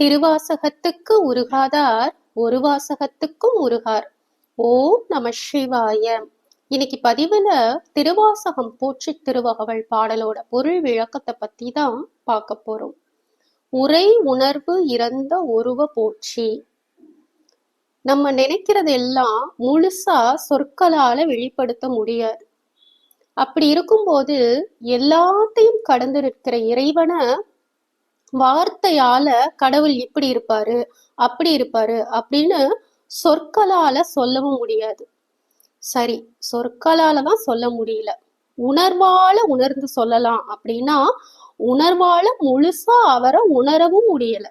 திருவாசகத்துக்கு உருகாதார் ஒரு வாசகத்துக்கும் உருகார். ஓம் நம சிவாய. இன்னைக்கு பதிவுல திருவாசகம் போற்றி திருவகவல் பாடலோட பொருள் விளக்கத்தை பத்தி தான் பார்க்க போறோம். உரை உணர்வு இறந்த உருவ போற்றி. நம்ம நினைக்கிறது எல்லாம் முழுசா சொற்களால வெளிப்படுத்த முடியாது. அப்படி இருக்கும்போது எல்லாத்தையும் கடந்து நிற்கிற இறைவனை வார்த்தையால கடவுள் இப்படி இருப்பாரு அப்படி இருப்பாரு அப்படின்னு சொற்களால சொல்லவும் முடியாது. சரி சொற்களால தான் சொல்ல முடியல. உணர்வால உணர்ந்து சொல்லலாம் அப்படின்னா உணர்வால முழுசா அவரை உணரவும் முடியல.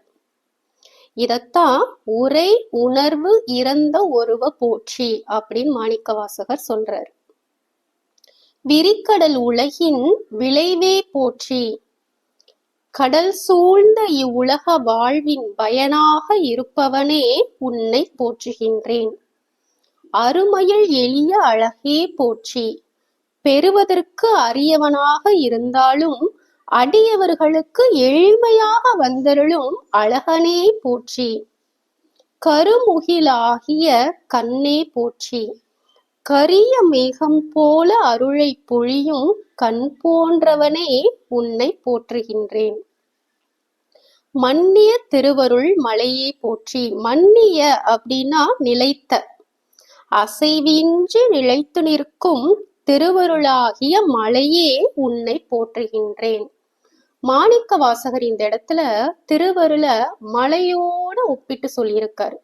இதத்தான் உரை உணர்வு இறந்த ஒருவ போற்றி அப்படின்னு மாணிக்க வாசகர் சொல்றாரு. விரிக்கடல் உலகின் விளைவே போற்றி கடல் சூழ்ந்த இவ்வுலக வாழ்வின் பயனாக இருப்பவனே உன்னை போற்றுகின்றேன். அருமையில் எளிய அழகே போற்றி. பெறுவதற்கு அரியவனாக இருந்தாலும் அடியவர்களுக்கு எளிமையாக வந்தருளும் அழகனே போற்றி. கருமுகிலாகிய கண்ணே போற்றி. கரிய மேகம் போல அருளை பொழியும் கண் போன்றவனே உன்னை போற்றுகின்றேன். மன்னிய திருவருள் மலையை போற்றி மன்னிய அப்படின்னா நிலைத்த. அசைவின்றி நிலைத்து நிற்கும் திருவருளாகிய மலையே உன்னை போற்றுகின்றேன். மாணிக்க வாசகர் இந்த இடத்துல திருவருள மலையோட ஒப்பிட்டு சொல்லியிருக்காரு.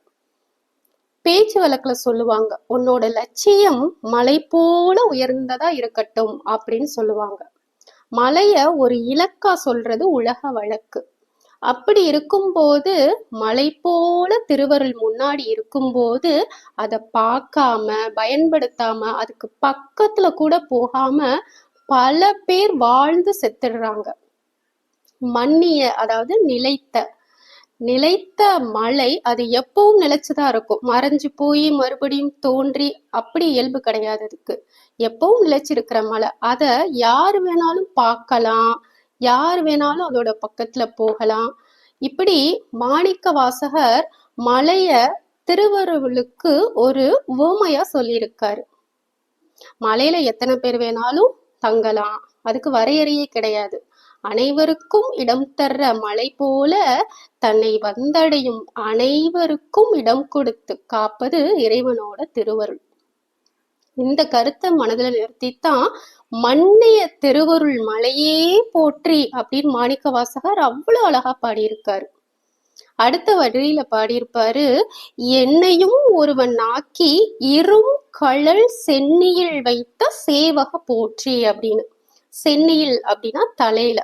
பேச்சு வழக்குல சொல்லுவாங்க உன்னோட லட்சியம் மலை போல உயர்ந்ததா இருக்கட்டும் அப்படின்னு சொல்லுவாங்க. மலைய ஒரு இலக்கா சொல்றது உலக வழக்கு. அப்படி இருக்கும்போது மலை போல திருவருள் முன்னாடி இருக்கும்போது அதை பார்க்காம பயன்படுத்தாம அதுக்கு பக்கத்துல கூட போகாம பல பேர் வாழ்ந்து செத்துடுறாங்க. மன்னிய அதாவது நிலைத்த நிலைத்த மழை அது எப்பவும் நிலைச்சுதான் இருக்கும். மறைஞ்சு போய் மறுபடியும் தோன்றி அப்படி இயல்பு கிடையாது அதுக்கு. எப்பவும் நிலைச்சிருக்கிற மழை. அதை யார் வேணாலும் பார்க்கலாம். யார் வேணாலும் அதோட பக்கத்துல போகலாம். இப்படி மாணிக்க வாசகர் மலைய திருவருளுக்கு ஒரு ஓமையா சொல்லியிருக்காரு. மலையில எத்தனை பேர் வேணாலும் தங்கலாம். அதுக்கு வரையறையே கிடையாது. அனைவருக்கும் இடம் தர்ற மலை போல தன்னை வந்தடையும் அனைவருக்கும் இடம் கொடுத்து காப்பது இறைவனோட திருவருள். இந்த கருத்தை மனதில் நிறுத்தித்தான் மன்னிய திருவருள் மலையே போற்றி அப்படின்னு மாணிக்க வாசகர் அவ்வளவு அழகா பாடியிருக்காரு. அடுத்த வழியில பாடியிருப்பாரு என்னையும் ஒருவன் ஆக்கி இரும் கழல் சென்னியில் வைத்த சேவக போற்றி அப்படின்னு. சென்னியில் அப்படின்னா தலையில.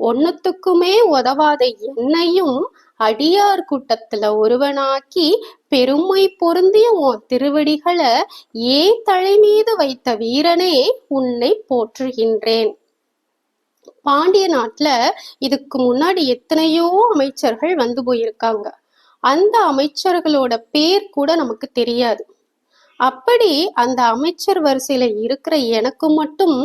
ஒன்னுத்துக்குமே உதவாத என்னையும் அடியார் கூட்டத்துல ஒருவனாக்கி பெருமை பொருந்திய உன் திருவடிகளை ஏன் தலை மீது வைத்த வீரனே உன்னை போற்றுகின்றேன். பாண்டிய நாட்டுல இதுக்கு முன்னாடி எத்தனையோ அமைச்சர்கள் வந்து போயிருக்காங்க. அந்த அமைச்சர்களோட பேர் கூட நமக்கு தெரியாது. அப்படி அந்த அமைச்சர் வரிசையில இருக்கிற எனக்கு மட்டும்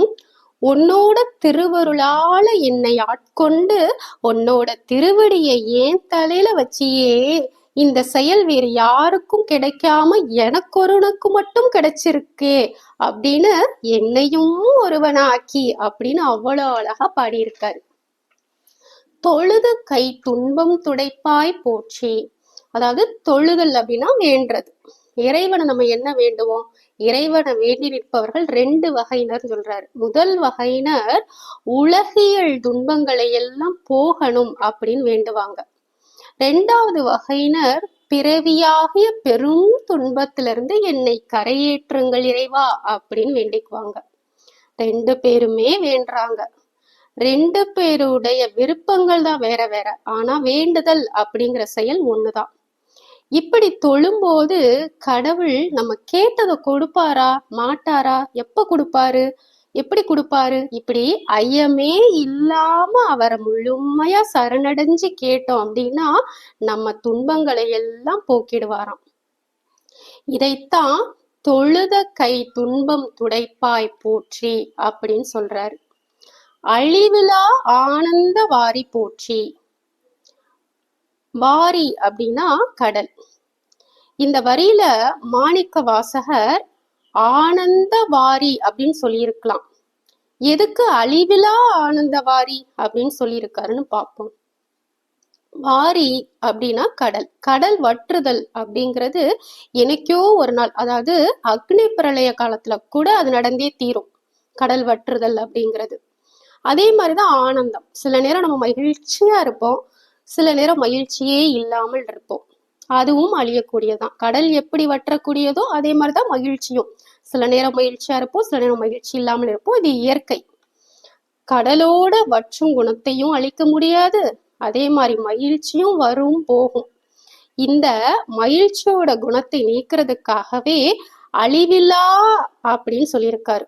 உன்னோட திருவருளால என்னை ஆட்கொண்டு உன்னோட திருவடியை ஏன் தலையில வச்சியே? இந்த செயல் வேறு யாருக்கும் கிடைக்காம எனக்கு ஒருவனுக்கு மட்டும் கிடைச்சிருக்கே அப்படின்னு என்னையும் ஒருவனாக்கி அப்படின்னு அவ்வளோ அழகா பாடியிருக்காரு. தொழுது கை துன்பம் துடைப்பாய் போற்றி. அதாவது தொழுதல் அப்படின்னா வேண்டது இறைவனை நம்ம என்ன வேண்டுவோம்? இறைவனை வேண்டி நிற்பவர்கள் ரெண்டு வகையினர் சொல்றாரு. முதல் வகையினர் உலகியல் துன்பங்களை எல்லாம் போகணும் அப்படின்னு வேண்டுவாங்க. ரெண்டாவது வகையினர் பிறவியாகிய பெரும் துன்பத்திலிருந்து என்னை கரையேற்றுங்கள் இறைவா அப்படின்னு வேண்டிக்குவாங்க. ரெண்டு பேருமே வேண்டுறாங்க. ரெண்டு பேருடைய விருப்பங்கள் தான் வேற வேற. ஆனா வேண்டுதல் அப்படிங்கிற செயல் ஒண்ணுதான். இப்படி தொழும்போது கடவுள் நம்ம கேட்டதை கொடுப்பாரா? மாட்டாரா? எப்ப கொடுப்பாரு? எப்படி கொடுப்பாரு? இப்படி ஐயமே இல்லாம அவரை முழுமையா சரணடைஞ்சு கேட்டோம் அப்படின்னா நம்ம துன்பங்களை எல்லாம் போக்கிடுவாராம். இதைத்தான் தொழுத கை துன்பம் துடைப்பாய் போற்றி அப்படின்னு சொல்றாரு. அழிவிலா ஆனந்த வாரி போற்றி. வாரி அப்படின்னா கடல். இந்த வரியில மாணிக்க வாசகர் ஆனந்த வாரி அப்படின்னு சொல்லியிருக்கலாம். எதுக்கு அழிவிலா ஆனந்த வாரி அப்படின்னு சொல்லியிருக்காருன்னு பார்ப்போம். வாரி அப்படின்னா கடல். கடல் வற்றுதல் அப்படிங்கிறது எனக்கோ ஒரு நாள் அதாவது அக்னி பிரளய காலத்துல கூட அது நடந்தே தீரும். கடல் வற்றுதல் அப்படிங்கிறது. அதே மாதிரிதான் ஆனந்தம். சில நேரம் நம்ம மகிழ்ச்சியா இருப்போம். சில நேரம் மகிழ்ச்சியே இல்லாமல் இருப்போம். அதுவும் அழியக்கூடியதான். கடல் எப்படி வற்றக்கூடியதோ அதே மாதிரிதான் மகிழ்ச்சியும். சில நேரம் மகிழ்ச்சியா இருப்போம் சில நேரம் மகிழ்ச்சி இல்லாமல் இருப்போம். இது இயற்கை. கடலோட வற்றும் குணத்தையும் அழிக்க முடியாது. அதே மாதிரி மகிழ்ச்சியும் வரும் போகும். இந்த மகிழ்ச்சியோட குணத்தை நீக்கிறதுக்காகவே அழிவில்லா அப்படின்னு சொல்லியிருக்காரு.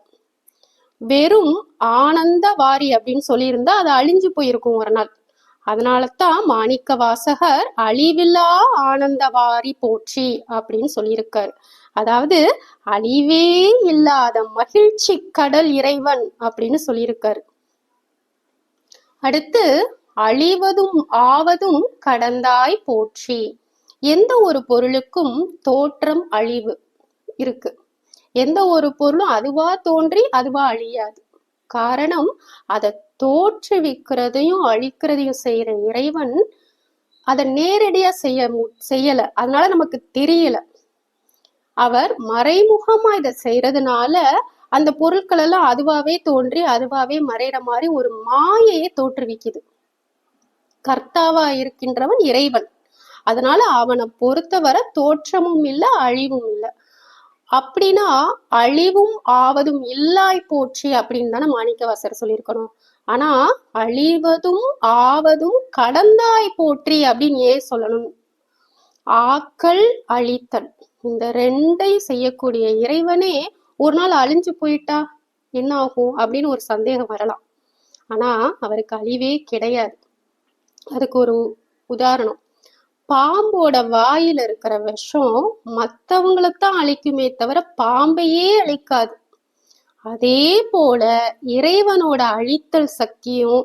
வெறும் ஆனந்த வாரி அப்படின்னு சொல்லியிருந்தா அது அழிஞ்சு போயிருக்கும் ஒரு நாள். அதனால தான் மாணிக்க வாசகர் அழிவில்லா ஆனந்த வாரி போற்றி அப்படின்னு சொல்லியிருக்காரு. அதாவது அழிவே இல்லாத மகிழ்ச்சி கடல் இறைவன் அப்படின்னு சொல்லியிருக்காரு. அடுத்து அழிவதும் ஆவதும் கடந்தாய் போற்றி. எந்த ஒரு பொருளுக்கும் தோற்றம் அழிவு இருக்கு. எந்த ஒரு பொருளும் அதுவா தோன்றி அதுவா அழியாது. காரணம் அதை தோற்றுவிக்கிறதையும் அழிக்கிறதையும் செய்யற இறைவன் அதை நேரடியா செய்ய செய்யல. அதனால நமக்கு தெரியல. அவர் மறைமுகமா இதை செய்யறதுனால அந்த பொருட்கள் எல்லாம் அதுவாவே தோன்றி அதுவாவே மறையிற மாதிரி ஒரு மாயையை தோற்றுவிக்குது. கர்த்தாவா இருக்கின்றவன் இறைவன். அதனால அவனை பொறுத்தவரை தோற்றமும் இல்லை அழிவும் இல்லை. அப்படின்னா அழிவும் ஆவதும் இல்லாய் போற்றி அப்படின்னு தானே மாணிக்கவாசர் சொல்லியிருக்கணும். ஆனா அழிவதும் ஆவதும் கடந்தாய் போற்றி அப்படின்னு ஏன் சொல்லணும்? ஆக்கல் அழித்தல். இந்த ரெண்டையும் செய்யக்கூடிய இறைவனே ஒரு நாள் அழிஞ்சு போயிட்டா என்ன ஆகும் அப்படின்னு ஒரு சந்தேகம் வரலாம். ஆனா அவருக்கு அழிவே கிடையாது. அதுக்கு ஒரு உதாரணம். பாம்போட வாயில இருக்கிற விஷம் மத்தவங்களைத்தான் அழிக்குமே தவிர பாம்பையே அழிக்காது. அதே போல இறைவனோட அழித்தல் சக்தியும்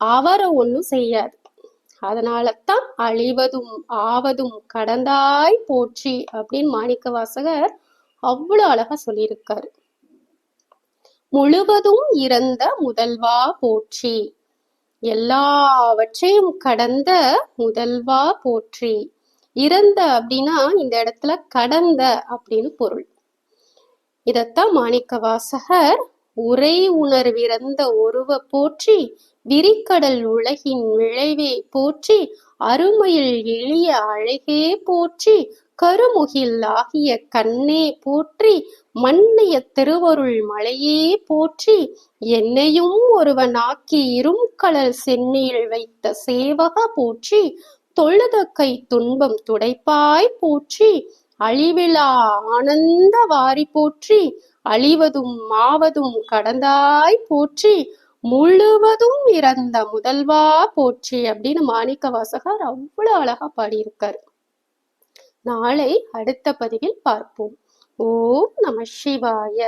அவரை ஒண்ணும் செய்யாது. அதனால தான் அழிவதும் ஆவதும் கடந்தாய் போற்றி அப்படின்னு மாணிக்க வாசகர் அவ்வளவு அழகா சொல்லியிருக்காரு. முழுவதும் இறந்த முதல்வா போற்றி எல்லாவற்றையும் கடந்த முதல்வா போற்றி. இறந்த அப்படின்னா இந்த இடத்துல கடந்த அப்படின்னு பொருள். இதத்தான் மாணிக்க வாசகர் உரை உணர்விறந்த ஒருவ போற்றி விரிக்கடல் உலகின் விளைவே போற்றி அருமையில் எளிய அழகே போற்றி கருமுகில் ஆகிய கண்ணே போற்றி மன்னிய திருவருள் மலையே போற்றி என்னையும் ஒருவனாக்கி இரும்கடல் சென்னையில் வைத்த சேவக போற்றி தொழுத கை துன்பம் துடைப்பாய் போற்றி அழிவிலா ஆனந்த வாரி போற்றி அழிவதும் மாவதும் கடந்தாய் போற்றி முழுவதும் இறந்த முதல்வா போற்றி அப்படின்னு மாணிக்க வாசகர் அவ்வளவு அழகா பாடியிருக்காரு. நாளை அடுத்த பதிவில் பார்ப்போம். ஓம் நம சிவாய.